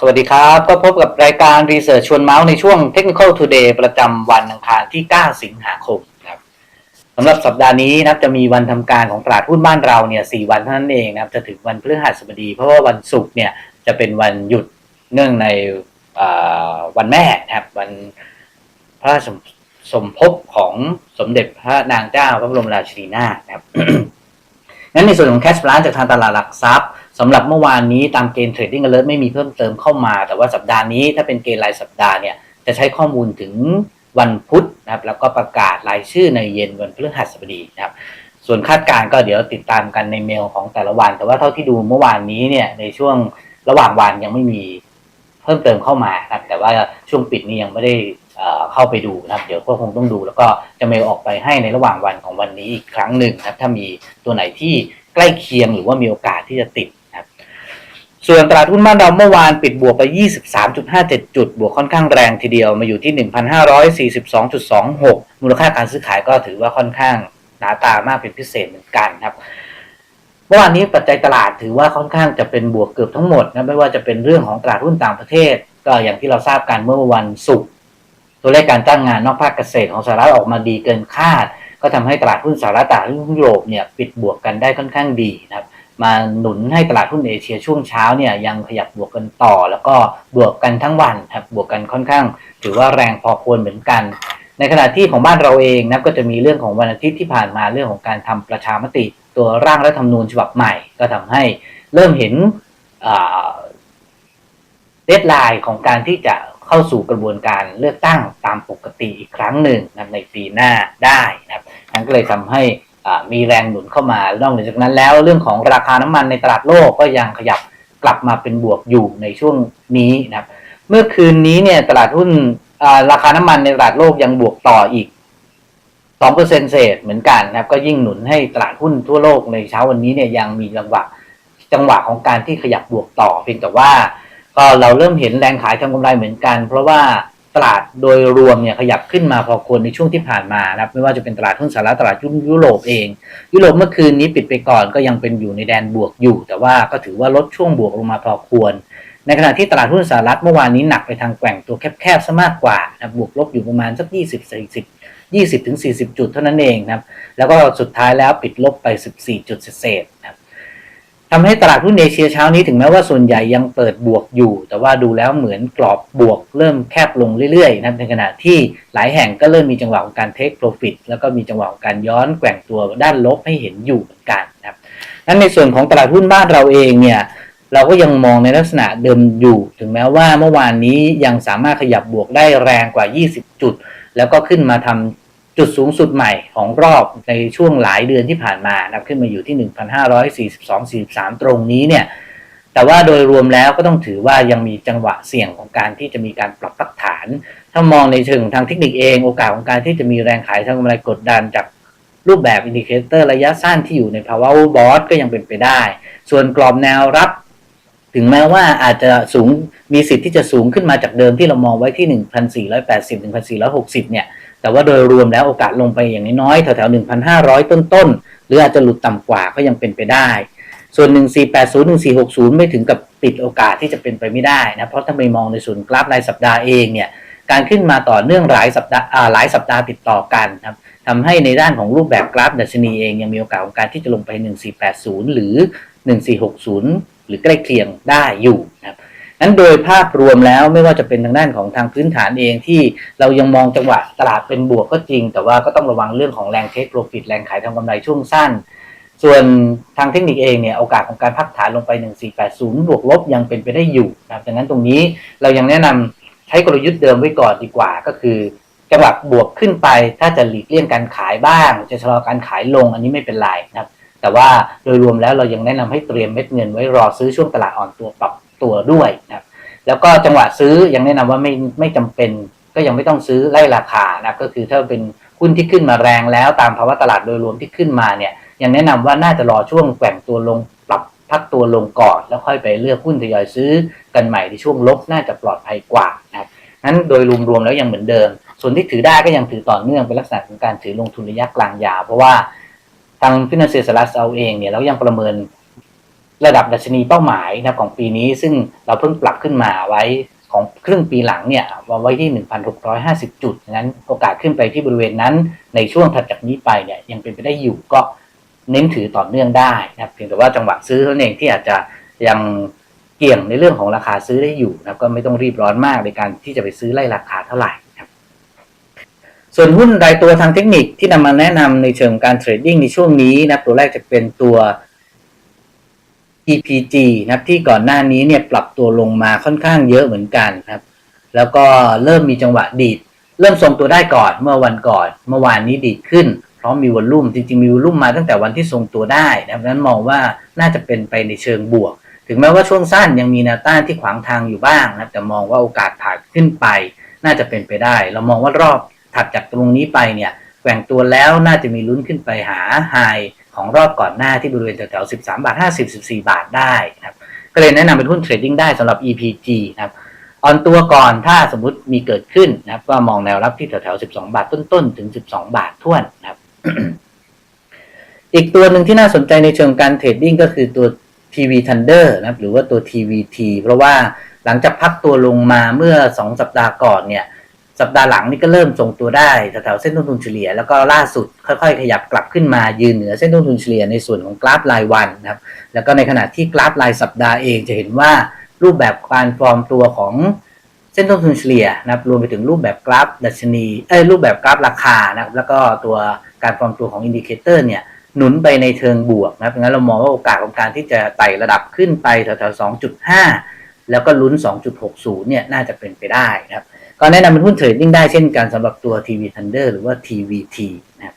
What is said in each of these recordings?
สวัสดีครับ ก็พบกับรายการรีเสิร์ชชวนเมาส์ในช่วง Technical Today ประจำวันอังคารที่ 9 สิงหาคมครับสำหรับสัปดาห์นี้นะครับจะมีวันทำการของตลาดหุ้นบ้านเราเนี่ยสวันเท่านั้นเองนะครับจะถึงวันพฤหัสบดี เพราะว่าวันศุกร์เนี่ยจะเป็นวันหยุดเนื่องในวันแม่นะครับวันพระราชสมสมภพของสมเด็จพระนางเจ้าพระบรมราชินีนาถนะครับงั้นในส่วนของ cash balance จากทางตลาดหลักทรัพย์ สำหรับเมื่อวานนี้ตามเกณฑ์ trading alert ไม่มีเพิ่มเติมเข้ามา แต่ว่าสัปดาห์นี้ถ้าเป็นเกณฑ์รายสัปดาห์เนี่ยจะใช้ข้อมูลถึงวันพุธนะครับแล้วก็ประกาศรายชื่อในเย็นวันพฤหัสบดีนะครับส่วนคาดการณ์ก็เดี๋ยวติดตามกันในเมลของแต่ละวัน แต่ว่าเท่าที่ดูเมื่อวานนี้เนี่ยในช่วงระหว่างวันยังไม่มีเพิ่มเติมเข้ามานะครับแต่ว่าช่วงปิดนี่ยังไม่ได้เอ่อเข้าไปดูนะครับ เดี๋ยวก็คงต้องดู แล้วก็จะเมลออกไปให้ในระหว่างวันของวันนี้อีกครั้งหนึ่งนะครับถ้ามีตัวไหนที่ใกล้เคียงหรือว่ามีโอกาสที่จะติด ส่วนตลาดหุ้นบ้านเราเมื่อวานปิดบวกไป 23.57 จุด บวกค่อนข้างแรงทีเดียวมาอยู่ที่ 1,542.26 มูลค่าการซื้อขายก็ถือว่าค่อนข้างหนาตามากเป็นพิเศษเหมือนกันครับเมื่อวานนี้ปัจจัยตลาดถือว่าค่อนข้างจะเป็นบวกเกือบทั้งหมดนะไม่ว่าจะเป็นเรื่องของตลาดหุ้นต่างประเทศ ก็อย่างที่เราทราบกันเมื่อวันศุกร์ตัวเลขการจ้างงานนอกภาคเกษตรของสหรัฐออกมาดีเกินคาด ก็ทำให้ตลาดหุ้นสหรัฐตลาดหุ้นยุโรปเนี่ยปิดบวกกันได้ค่อนข้างดีนะครับ มาหนุนให้ตลาดหุ้นเอเชียช่วงเช้าเนี่ยยังขยับบวกกันต่อ แล้วก็บวกกันทั้งวันครับบวกกันค่อนข้าง ถือว่าแรงพอควรเหมือนกัน ในขณะที่ของบ้านเราเองนับก็จะมีเรื่องของวันอาทิตย์ที่ผ่านมาเรื่องของการทำประชามติ ตัวร่างรัฐธรรมนูญฉบับใหม่ ก็ทำให้เริ่มเห็นเดทไลน์ของการที่จะเข้าสู่กระบวนการเลือกตั้งตามปกติอีกครั้งหนึ่งนะในปีหน้าได้นะครับนั่นก็เลยทำให้ มีแรงหนุนเข้ามานอกเหนือจากนั้นแล้วเรื่องของราคาน้ำมันในตลาดโลกก็ยังขยับกลับมาเป็นบวกอยู่ในช่วงนี้นะครับเมื่อคืนนี้เนี่ยตลาดหุ้นราคาน้ำมันในตลาดโลกยังบวกต่ออีก2%เศษเหมือนกันนะครับก็ยิ่งหนุนให้ตลาดหุ้นทั่วโลกในเช้าวันนี้เนี่ยยังมีจังหวะจังหวะของการที่ขยับบวกต่อเพียงแต่ว่าก็เราเริ่มเห็นแรงขายทำกำไรเหมือนกัน เพราะว่า ตลาดโดยรวมเนี่ยขยับขึ้นมาพอควรในช่วงที่ผ่านมานะครับไม่ว่าจะเป็นตลาดหุ้นสหรัฐตลาดหุ้นยุโรปเอง ยุโรปเมื่อคืนนี้ปิดไปก่อนก็ยังเป็นอยู่ในแดนบวกอยู่ แต่ว่าก็ถือว่าลดช่วงบวกลงมาพอควร ในขณะที่ตลาดหุ้นสหรัฐเมื่อวานนี้หนักไปทางแกว่งตัวแคบๆซะมากกว่านะบวกลบอยู่ประมาณสัก 20 40 20ถึง40 จุดเท่านั้นเองนะครับแล้วก็สุดท้ายแล้วปิดลบไป 14 จุดเศษนะครับ ทำให้ตลาดหุ้นเอเชียเช้านี้ถึงแม้ว่าส่วนใหญ่ยังเปิดบวกอยู่ แต่ว่าดูแล้วเหมือนกรอบบวกเริ่มแคบลงเรื่อยๆนะครับในขณะที่หลายแห่งก็เริ่มมีจังหวะของการเทคโปรฟิตแล้วก็มีจังหวะของการย้อนแกว่งตัวด้านลบให้เห็นอยู่เหมือนกันนะครับนั้นในส่วนของตลาดหุ้นบ้านเราเองเนี่ยเราก็ยังมองในลักษณะเดิมอยู่ ถึงแม้ว่าเมื่อวานนี้ยังสามารถขยับบวกได้แรงกว่า 20 จุด แล้วก็ขึ้นมาทำ จุดสูงสุดใหม่ของรอบในช่วงหลายเดือนที่ผ่านมานะครับขึ้นมาอยู่ที่ 1,542-43 ตรงนี้เนี่ยแต่ว่าโดยรวมแล้วก็ต้องถือว่ายังมีจังหวะเสี่ยงของการที่จะมีการปรับพักฐาน ถ้ามองในเชิงทางเทคนิคเองโอกาสของการที่จะมีแรงขายทางกำไรกดดันจากรูปแบบอินดิเคเตอร์ระยะสั้นที่อยู่ในภาวะบอสก็ยังเป็นไปได้ ส่วนกรอบแนวรับ ถึงแม้ว่าอาจจะสูงมีสิทธิ์ที่จะสูงขึ้นมาจากเดิมที่เรามองไว้ที่ 1,480-1,460 เนี่ย แต่ว่าโดยรวมแล้วโอกาสลงไปอย่างน้อยๆแถวๆ1,500 ต้นๆ หรืออาจจะหลุดต่ำกว่าก็ยังเป็นไปได้ ส่วน 1480 1460 ไม่ถึงกับปิดโอกาสที่จะเป็นไปไม่ได้นะ เพราะถ้าไปมองในส่วนกราฟรายสัปดาห์เองเนี่ย การขึ้นมาต่อเนื่องหลายสัปดาห์หลายสัปดาห์ติดต่อกันครับทำให้ในด้านของรูปแบบกราฟดัชนีเองยังมีโอกาสของการที่จะลงไป 1480 หรือ 1460 หรือใกล้เคียงได้อยู่นะครับ นั้นโดยภาพรวมแล้วไม่ว่าจะเป็นทางด้านของทางพื้นฐานเองที่เรายังมองจังหวะตลาดเป็นบวกก็จริง แต่ว่าก็ต้องระวังเรื่องของแรงเทคโปรฟิตแรงขายทำกำไรช่วงสั้น ส่วนทางเทคนิคเองเนี่ยโอกาสของการพักฐานลงไป 1480 บวกลบยังเป็นไปได้อยู่นะครับดังนั้นตรงนี้เรายังแนะนำใช้กลยุทธ์เดิมไว้ก่อนดีกว่าก็คือจังหวะบวกขึ้นไปถ้าจะหลีกเลี่ยงการขายบ้าง จะชะลอการขายลงอันนี้ไม่เป็นไรนะครับแต่ว่าโดยรวมแล้วเรายังแนะนำให้เตรียมเม็ดเงินไว้รอซื้อช่วงตลาดอ่อนตัวปรับ ตัวด้วยนะครับแล้วก็จังหวะซื้อยังแนะนำว่าไม่ไม่จำเป็น ก็ยังไม่ต้องซื้อไล่ราคานะครับก็คือถ้าเป็นหุ้นที่ขึ้นมาแรงแล้วตามภาวะตลาดโดยรวมที่ขึ้นมาเนี่ยยังแนะนำว่าน่าจะรอช่วงแกว่งตัวลงปรับพักตัวลงก่อน แล้วค่อยไปเลือกหุ้นทยอยซื้อกันใหม่ในช่วงลบน่าจะปลอดภัยกว่านะครับนั้นโดยรวมๆแล้วยังเหมือนเดิม ส่วนที่ถือได้ก็ยังถือต่อเนื่องเป็นลักษณะของการถือลงทุนระยะกลางยาวเพราะว่าทางฟินแลนเซียสลัสเอาเองเนี่ยเรายังประเมิน ระดับดัชนีเป้าหมายนะครับของปีนี้ซึ่งเราเพิ่งปรับขึ้นมาไว้ของครึ่งปีหลังเนี่ยมาไว้ที่ 1,650 จุดงั้นโอกาสขึ้นไปที่บริเวณนั้นในช่วงถัดจากนี้ไปเนี่ยยังเป็นไปได้อยู่ก็เน้นถือต่อเนื่องได้นะครับเพียงแต่ว่าจังหวะซื้อเท่านั้นเองที่อาจจะยังเกี่ยงในเรื่องของราคาซื้อได้อยู่นะครับก็ไม่ต้องรีบร้อนมากในการที่จะไปซื้อไล่ราคาเท่าไหร่ครับส่วนหุ้นรายตัวทางเทคนิคที่นำมาแนะนำในเชิงการเทรดดิ้งในช่วงนี้นะตัวแรกจะเป็นตัว EPG นะครับที่ก่อนหน้านี้เนี่ยปรับตัวลงมาค่อนข้างเยอะเหมือนกันครับ แล้วก็เริ่มมีจังหวะดีด เริ่มทรงตัวได้ก่อนเมื่อวันก่อน เมื่อวานนี้ดีดขึ้น เพราะมีวอลลุ่มจริงๆมีวอลลุ่มมาตั้งแต่วันที่ทรงตัวได้นะครับดังนั้นมองว่าน่าจะเป็นไปในเชิงบวก ถึงแม้ว่าช่วงสั้นยังมีแนวต้านที่ขวางทางอยู่บ้างนะครับแต่มองว่าโอกาสผ่านขึ้นไป น่าจะเป็นไปได้ เรามองว่ารอบถัดจากตรงนี้ไปเนี่ยแกว่งตัวแล้วน่าจะมีลุ้นขึ้นไปหาไฮ ของรอบก่อนหน้าที่บริเวณแถวๆ13 บาท 50 14 บาทได้นะครับก็เลยแนะนำเป็นหุ้นเทรดดิ้งได้สำหรับ EPG นะครับออนตัวก่อนถ้าสมมติมีเกิดขึ้นนะครับ ก็มองแนวรับที่แถวๆ 12 บาทต้นๆ ถึง 12 บาทท่วนนะครับ อีกตัวหนึ่งที่น่าสนใจในเชิงการเทรดดิ้งก็คือตัว TV Thunder นะครับ หรือว่าตัว TVT เพราะว่าหลังจากพักตัวลงมาเมื่อ 2 สัปดาห์ก่อนเนี่ย สัปดาห์หลังนี่ก็เริ่มทรงตัวได้แถวๆเส้นต้นทุนเฉลี่ย แล้วก็ล่าสุดค่อยๆ ขยับกลับขึ้นมายืนเหนือเส้นต้นทุนเฉลี่ยในส่วนของกราฟรายวันนะครับแล้วก็ในขณะที่กราฟรายสัปดาห์เองจะเห็นว่ารูปแบบการฟอร์มตัวของเส้นต้นทุนเฉลี่ยนะครับรวมไปถึงรูปแบบกราฟดัชนีเอ้รูปแบบกราฟราคานะครับแล้วก็ตัวการฟอร์มตัวของอินดิเคเตอร์เนี่ยหนุนไปในเชิงบวกนะครับงั้นเรามองว่าโอกาสของการที่จะไต่ระดับขึ้นไปแถวๆ2.5 แล้วก็ลุ้น 2.60 เนี่ยน่าจะเป็นไปได้นะครับ ก็แนะนำเป็นหุ้นเทรดดิ้งได้เช่นกันสำหรับตัว TV Thunder หรือว่า TVT นะครับ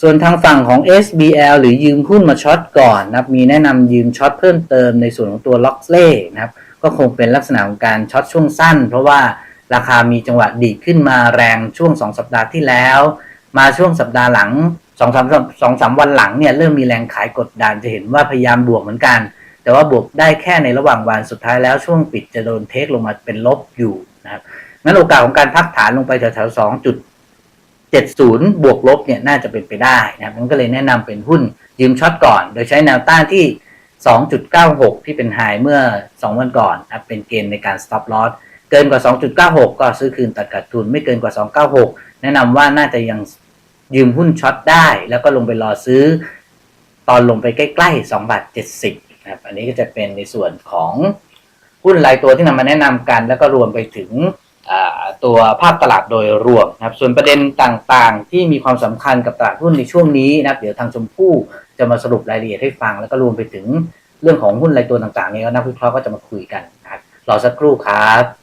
ส่วนทางฝั่งของ SBL หรือยืมหุ้นมาช็อตก่อนนะครับมีแนะนำยืมช็อตเพิ่มเติมในส่วนของตัว l o x l e นะครับก็คงเป็นลักษณะของการช็อตช่วงสั้น เพราะว่าราคามีจังหวะดีขึ้นมาแรงช่วง 2 สัปดาห์ที่แล้ว มาช่วงสัปดาห์หลัง2องสามสองสามวันหลังเนี่ยเริ่มมีแรงขายกดดันจะเห็นว่าพยายามบวกเหมือนกัน แต่ว่าบวกได้แค่ในระหว่างวันสุดท้ายแล้วช่วงปิดจะโดนเทคลงมาเป็นลบอยู่นะครับ งั้นโอกาสของการพักฐานลงไปแถวๆสองจุดเจ็ดศูนย์บวกลบเนี่ยน่าจะเป็นไปได้นะครับมันก็เลยแนะนำเป็นหุ้นยืมช็อตก่อน โดยใช้แนวต้านที่ 2.96 ที่เป็นไฮเมื่อ 2 วันก่อนนะเป็นเกณฑ์ในการ stop loss เกินกว่า 2.96 ก็ซื้อคืนตัดขาดทุนไม่เกินกว่า 296 แนะนำว่าน่าจะยังยืมหุ้นช็อตได้ แล้วก็ลงไปรอซื้อ ตอนลงไปใกล้ๆ2บาท70นะครับอันนี้ก็จะเป็นในส่วนของหุ้นรายตัวที่นำมาแนะนำกัน แล้วก็รวมไปถึง ตัวภาพตลาดโดยรวมนะครับ ส่วนประเด็นต่างๆ ที่มีความสำคัญกับตลาดหุ้นในช่วงนี้นะครับ เดี๋ยวทางชมพู่จะมาสรุปรายละเอียดให้ฟัง แล้วก็รวมไปถึงเรื่องของหุ้นรายตัวต่างๆนี้นักวิเคราะห์ก็จะมาคุยกันนะครับรอสักครู่ครับ